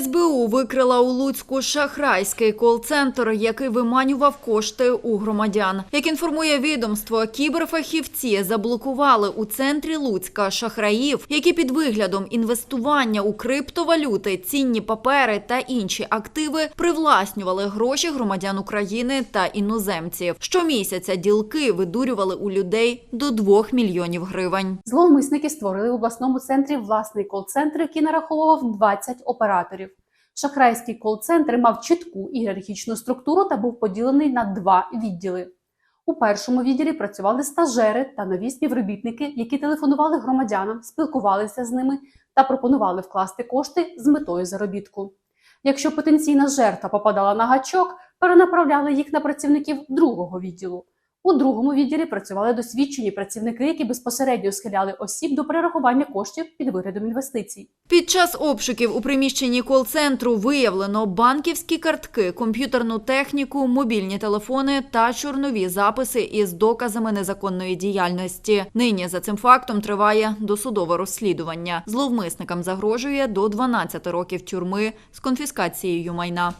СБУ викрила у Луцьку шахрайський кол-центр, який виманював кошти у громадян. Як інформує відомство, кіберфахівці заблокували у центрі Луцька шахраїв, які під виглядом інвестування у криптовалюти, цінні папери та інші активи привласнювали гроші громадян України та іноземців. Щомісяця ділки видурювали у людей до 2 мільйонів гривень. Зловмисники створили в обласному центрі власний кол-центр, який нараховував 20 операторів. Шахрайський кол-центр мав чітку ієрархічну структуру та був поділений на два відділи. У першому відділі працювали стажери та нові співробітники, які телефонували громадянам, спілкувалися з ними та пропонували вкласти кошти з метою заробітку. Якщо потенційна жертва попадала на гачок, перенаправляли їх на працівників другого відділу. У другому відділі працювали досвідчені працівники, які безпосередньо схиляли осіб до перерахування коштів під виглядом інвестицій. Під час обшуків у приміщенні кол-центру виявлено банківські картки, комп'ютерну техніку, мобільні телефони та чорнові записи із доказами незаконної діяльності. Нині за цим фактом триває досудове розслідування. Зловмисникам загрожує до 12 років тюрми з конфіскацією майна.